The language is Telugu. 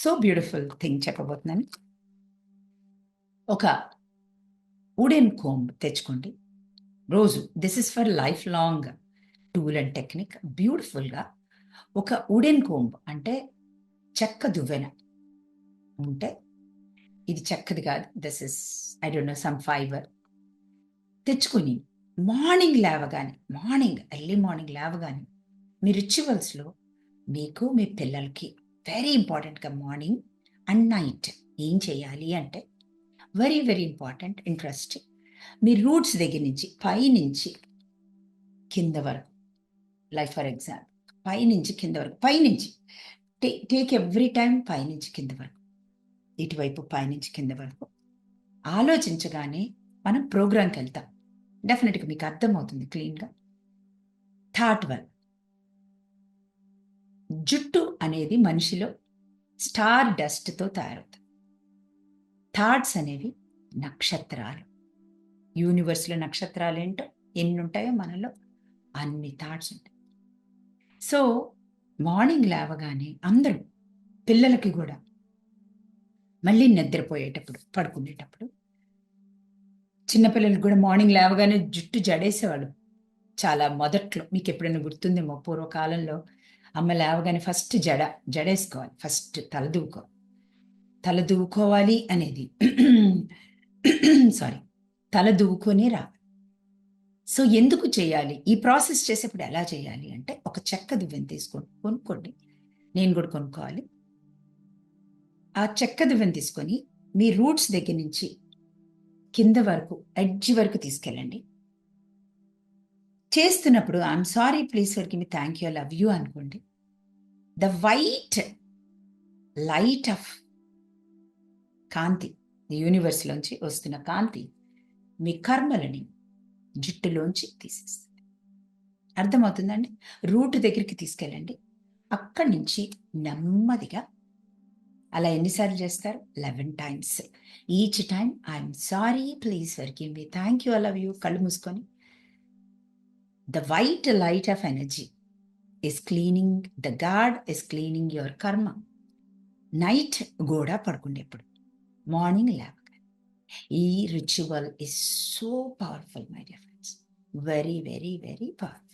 సో బ్యూటిఫుల్ థింగ్ చెప్పబోతున్నాను. ఒక వుడెన్ కోంబ్ తెచ్చుకోండి. రోజు this is for life long tool and technique. బ్యూటిఫుల్గా ఒక వుడెన్ కోంబ్ అంటే చెక్క దువ్వెన ఉంటే ఇది చెక్కది కాదు this is I don't know some fibre. తెచ్చుకొని మార్నింగ్ లేవగానే మార్నింగ్ ఎర్లీ మార్నింగ్ లేవగానే మీ రిచువల్స్లో మీకు మీ పిల్లలకి వెరీ ఇంపార్టెంట్గా మార్నింగ్ అండ్ నైట్ ఏం చేయాలి అంటే వెరీ వెరీ ఇంపార్టెంట్ ఇంట్రెస్టింగ్ మీ రూట్స్ దగ్గర నుంచి పైనుంచి కింద వరకు. లైక్ ఫర్ ఎగ్జాంపుల్ పై నుంచి కింద వరకు. పైనుంచి టే టేక్ ఎవ్రీ టైం పైనుంచి కింద వరకు. ఇటువైపు పైనుంచి కింద వరకు. ఆలోచించగానే మనం ప్రోగ్రాంకి వెళ్తాం. డెఫినెట్గా మీకు అర్థమవుతుంది క్లీన్గా థాట్ వన్ జుట్టు అనేది మనిషిలో స్టార్ డస్ట్తో తయారవుతుంది. థాట్స్ అనేవి నక్షత్రాలు. యూనివర్స్లో నక్షత్రాలు ఏంటో ఎన్ని ఉంటాయో మనలో అన్ని థాట్స్ ఉంటాయి. సో మార్నింగ్ లేవగానే అందరూ పిల్లలకి కూడా మళ్ళీ నిద్రపోయేటప్పుడు పడుకునేటప్పుడు చిన్నపిల్లలకు కూడా మార్నింగ్ లేవగానే జుట్టు జడేసేవాళ్ళు. చాలా మొదట్లో మీకు ఎప్పుడైనా గుర్తుందేమో పూర్వకాలంలో అమ్మ లేవగానే ఫస్ట్ జడ జడేసుకోవాలి. ఫస్ట్ తల దూకోవాలి తల దూకోవాలి అనేది. సారీ తల దూకొని రావాలి సో ఎందుకు చేయాలి? ఈ ప్రాసెస్ చేసేప్పుడు ఎలా చేయాలి అంటే ఒక చెక్క దువ్వెని తీసుకోండి కొనుక్కోండి. నేను కూడా కొనుక్కోవాలి. ఆ చెక్క దువ్వెని తీసుకొని మీ రూట్స్ దగ్గర నుంచి కింద వరకు ఎడ్జ్ వరకు తీసుకెళ్ళండి. చేస్తున్నప్పుడు I'm sorry please for me thank you love you అనుకోండి. ద వైట్ లైట్ ఆఫ్ కాంతి యూనివర్స్లోంచి వస్తున్న కాంతి మీ కర్మలని జుట్టులోంచి తీసేస్తుంది. అర్థమవుతుందండి? రూట్ దగ్గరికి తీసుకెళ్ళండి. అక్కడి నుంచి నెమ్మదిగా అలా ఎన్నిసార్లు చేస్తారు? Eleven times. Each time I'm sorry please forgive me thank you love you కళ్ళు మూసుకొని the white light of energy is cleaning the God is cleaning your karma night కూడా పడుకునేప్పుడు మార్నింగ్ లేవగానే ఈ ritual is so powerful my dear friends very very very powerful